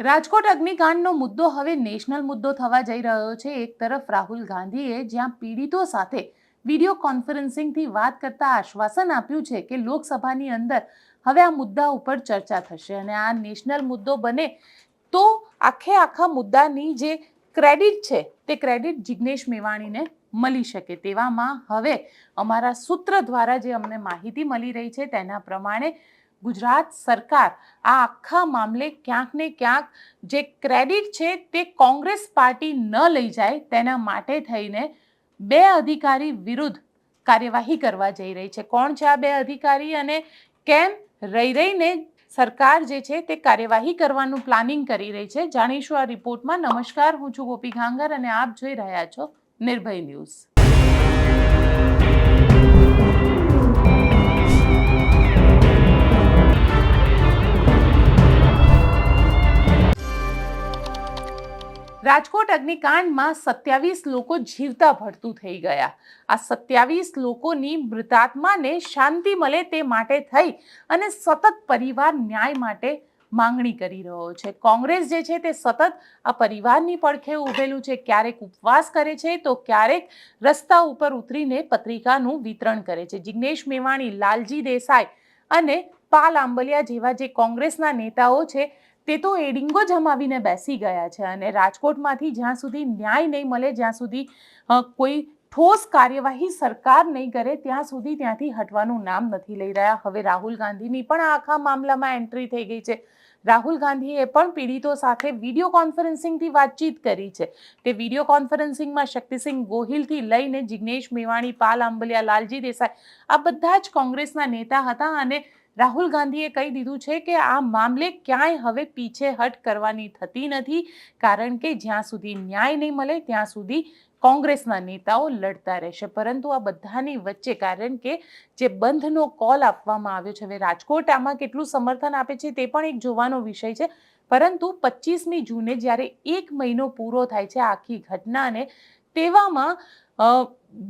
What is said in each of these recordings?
રાજકોટ અગ્નિકાંડનો મુદ્દો હવે નેશનલ મુદ્દો થવા જઈ રહ્યો છે. એક તરફ રાહુલ ગાંધીએ જ્યાં પીડિતો સાથે વીડિયો કોન્ફરન્સિંગથી વાત કરતા આશ્વાસન આપ્યું છે કે લોકસભાની અંદર હવે આ મુદ્દા ઉપર ચર્ચા થશે અને આ નેશનલ મુદ્દો બને તો આખે આખા મુદ્દાની જે ક્રેડિટ છે તે ક્રેડિટ જિગ્નેશ મેવાણીને મળી શકે. તેવામાં હવે અમારા સૂત્ર દ્વારા જે અમને માહિતી મળી રહી છે તેના પ્રમાણે ગુજરાત સરકાર આ આખા મામલે ક્યાંક ને ક્યાંક જે ક્રેડિટ છે તે કોંગ્રેસ પાર્ટી ન લઈ જાય તેના માટે થઈને બે અધિકારી વિરુદ્ધ કાર્યવાહી કરવા જઈ રહી છે. કોણ છે આ બે અધિકારી અને કેમ રહી રહીને સરકાર જે છે તે કાર્યવાહી કરવાનું પ્લાનિંગ કરી રહી છે? જાણીશું આ રિપોર્ટમાં નમસ્કાર, હું છું ગોપી ઘાંગર અને આપ જોઈ રહ્યા છો નિર્ભય ન્યૂઝ. રાજકોટ અગ્નિકાંડમાં સત્યાવીસ લોકો જીવતા ભડતું થઈ ગયા. આ સત્યાવીસ લોકોની મૃતાત્માને શાંતિ મળે તે માટે થઈ અને સતત પરિવાર ન્યાય માટે માંગણી કરી રહ્યો છે. કોંગ્રેસ જે છે તે સતત આ પરિવારની પડખે ઊભેલું છે. ક્યારેક ઉપવાસ કરે છે તો ક્યારેક રસ્તા ઉપર ઉતરીને પત્રિકાનું વિતરણ કરે છે. જિગ્નેશ મેવાણી, લાલજી દેસાઈ અને પાલ આંબલિયા જેવા જે કોંગ્રેસના નેતાઓ છે તે તો એડિંગો જમાવીને બેસી ગયા છે અને રાજકોટમાંથી જ્યાં સુધી ન્યાય નહીં મળે, જ્યાં સુધી કોઈ ઠોસ કાર્યવાહી સરકાર નહીં કરે, ત્યાં સુધી ત્યાંથી હટવાનું નામ નથી લઈ રહ્યા. હવે રાહુલ ગાંધીની પણ આખા મામલામાં એન્ટ્રી થઈ ગઈ છે. રાહુલ ગાંધીએ પણ પીડિતો સાથે વીડિયો કોન્ફરન્સિંગથી વાતચીત કરી છે. તે વીડિયો કોન્ફરન્સિંગમાં શક્તિસિંહ ગોહિલથી લઈને જિગ્નેશ મેવાણી, પાલ આંબલિયા, લાલજી દેસાઈ આ બધા જ કોંગ્રેસના નેતા હતા અને રાહુલ ગાંધીએ કહી દીધું છે કે આ મામલે ક્યાંય હવે પીછેહટ કરવાની થતી નથી, કારણ કે જ્યાં સુધી ન્યાય નહીં મળે, ત્યાં સુધી કોંગ્રેસના નેતાઓ લડતા રહેશે. પરંતુ આ બધાની વચ્ચે, કારણ કે જે બંધનો કોલ આપવામાં આવ્યો છે, હવે રાજકોટ આમાં કેટલું સમર્થન આપે છે તે પણ એક જોવાનો વિષય છે. પરંતુ પચીસમી જૂને જ્યારે એક મહિનો પૂરો થાય છે આખી ઘટનાને તેવામાં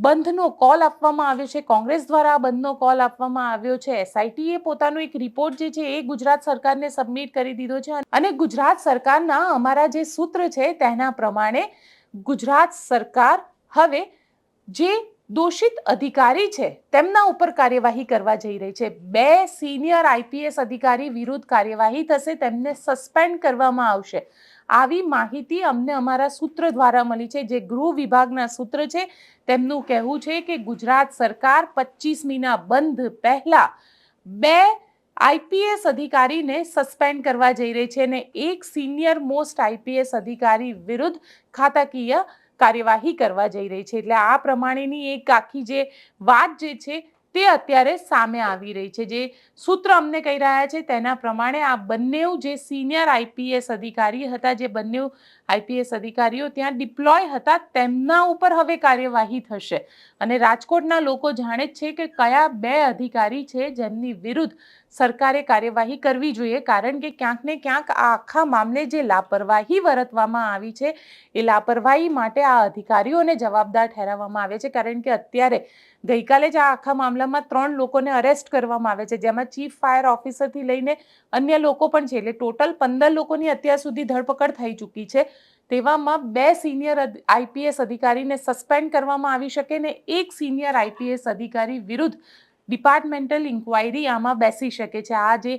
બંધનો કોલ આપવામાં આવ્યો છે, કોંગ્રેસ દ્વારા બંધનો કોલ આપવામાં આવ્યો છે. એસઆઈટીએ પોતાનો એક રિપોર્ટ જે છે એ ગુજરાત સરકારને સબમિટ કરી દીધો છે અને ગુજરાત સરકારના અમારા જે સૂત્ર છે તેના પ્રમાણે ગુજરાત સરકાર હવે જે દોષિત અધિકારી છે તેમના ઉપર કાર્યવાહી કરવા જઈ રહી છે. બે સિનિયર આઈપીએસ અધિકારી વિરુદ્ધ કાર્યવાહી થશે તેમને સસ્પેન્ડ કરવામાં આવશે. આવી માહિતી અમને અમારા સૂત્ર દ્વારા મળી છે. જે ગૃહ વિભાગના સૂત્ર છે, તેમનું કહેવું છે કે ગુજરાત સરકાર પચીસમીના બંધ પહેલા બે આઈપીએસ અધિકારીને સસ્પેન્ડ કરવા જઈ રહી છે અને એક સિનિયર મોસ્ટ આઈપીએસ અધિકારી વિરુદ્ધ ખાતાકીય કાર્યવાહી કરવા જઈ રહી છે. એટલે આ પ્રમાણેની એક આખી જે વાત જે છે તે અત્યારે સામે આવી રહી છે. જે સૂત્ર અમને કહી રહ્યા છે તેના પ્રમાણે આ બંને જે સિનિયર આઈપીએસ અધિકારી હતા, જે બંને આઈપીએસ અધિકારીઓ ત્યાં ડિપ્લોય હતા, તેમના ઉપર હવે કાર્યવાહી થશે. અને રાજકોટના લોકો જાણે છે કે કયા બે અધિકારી છે જેમની વિરુદ્ધ સરકારે કાર્યવાહી કરવી જોઈએ, કારણ કે ક્યાંક ને ક્યાંક આ આખા મામલે જે લાપરવાહી વર્તવામાં આવી છે, એ લાપરવાહી માટે આ અધિકારીઓને જવાબદાર ઠેરવવામાં આવે છે, કારણ કે અત્યારે ગઈકાલે જ આ આખા મામલામાં ત્રણ લોકોને અરેસ્ટ કરવામાં આવે છે, જેમાં ચીફ ફાયર ઓફિસરથી લઈને અન્ય લોકો પણ છે, એટલે ટોટલ પંદર લોકોની અત્યાર સુધી ધરપકડ થઈ ચૂકી છે. તેવામાં બે સિનિયર આઈપીએસ અધિકારીને સસ્પેન્ડ કરવામાં આવી શકે ને એક સિનિયર આઈપીએસ અધિકારી વિરુદ્ધ ડિપાર્ટમેન્ટલ ઇન્ક્વાયરી આમાં બેસી શકે છે. આ જે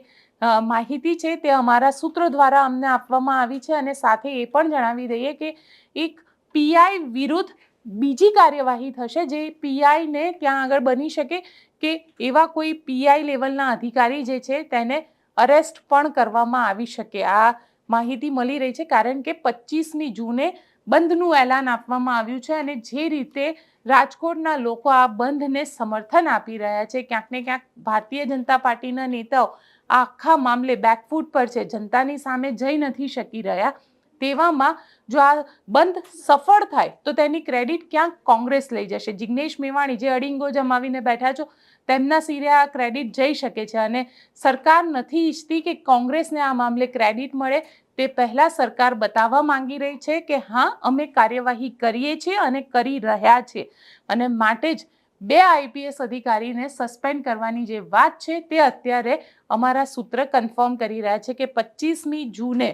માહિતી છે તે અમારા સૂત્રો દ્વારા અમને આપવામાં આવી છે અને સાથે એ પણ જણાવી દઈએ કે એક પીઆઈ વિરુદ્ધ બીજી કાર્યવાહી થશે જે પીઆઈને ત્યાં આગળ બની શકે કે એવા કોઈ પીઆઈ લેવલના અધિકારી જે છે તેને અરેસ્ટ પણ કરવામાં આવી શકે. આ માહિતી મળી રહી છે કારણ કે પચીસમી જૂને બંધનું એલાન આપવામાં આવ્યું છે અને જે રીતે રાજકોટના લોકો આ બંધને સમર્થન આપી રહ્યા છે, ક્યાંક ને ક્યાંક ભારતીય જનતા પાર્ટીના નેતાઓ આખા મામલે બેકફૂટ પર છે, જનતાની સામે જઈ નથી શકી રહ્યા. તેવામાં જો આ બંધ સફળ થાય, તો તેની ક્રેડિટ ક્યાંક કોંગ્રેસ લઈ જશે? જિગ્નેશ મેવાણી જે અડિંગો જમાવીને બેઠા છો, તેમના સિરે આ ક્રેડિટ જઈ શકે છે અને સરકાર નથી ઈચ્છતી કે કોંગ્રેસને આ મામલે ક્રેડિટ મળે. તે પહેલાં સરકાર બતાવવા માંગી રહી છે કે હા, અમે કાર્યવાહી કરીએ છીએ અને કરી રહ્યા છીએ. અને માટે જ બે આઈપીએસ અધિકારીને સસ્પેન્ડ કરવાની જે વાત છે તે અત્યારે અમારા સૂત્ર કન્ફર્મ કરી રહ્યા છે કે પચીસમી જૂને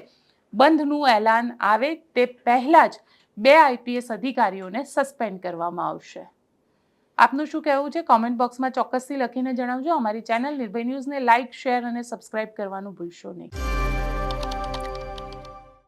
બંધનું એલાન આવે તે પહેલાં જ બે આઈપીએસ અધિકારીઓને સસ્પેન્ડ કરવામાં આવશે. આપનું શું કહેવું છે? કોમેન્ટ બોક્સમાં ચોક્કસથી લખીને જણાવજો. અમારી ચેનલ નિર્ભય ન્યૂઝને લાઇક શેર અને સબસ્ક્રાઇબ કરવાનું ભૂલશો નહીં.